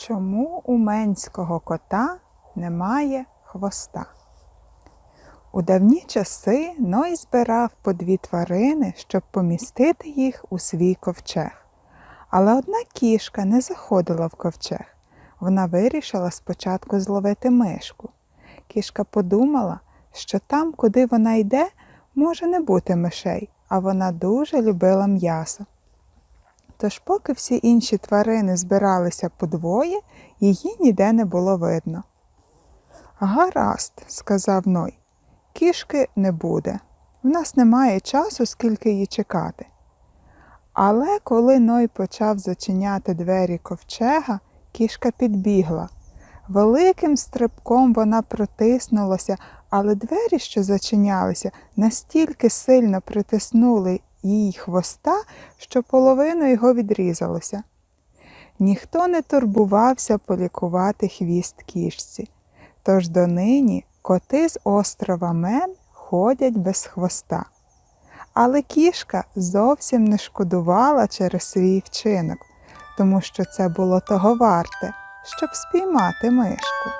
Чому у менського кота немає хвоста? У давні часи Ной збирав по дві тварини, щоб помістити їх у свій ковчег. Але одна кішка не заходила в ковчег. Вона вирішила спочатку зловити мишку. Кішка подумала, що там, куди вона йде, може не бути мишей, а вона дуже любила м'ясо. Тож, поки всі інші тварини збиралися подвоє, її ніде не було видно. Гаразд, сказав Ной, кішки не буде. В нас немає часу, скільки її чекати. Але коли Ной почав зачиняти двері ковчега, кішка підбігла. Великим стрибком вона протиснулася, але двері, що зачинялися, настільки сильно притиснули їй хвоста, що половину його відрізалося. Ніхто не турбувався полікувати хвіст кішці, тож донині коти з острова Мен ходять без хвоста. Але кішка зовсім не шкодувала через свій вчинок, тому що це було того варте, щоб спіймати мишку.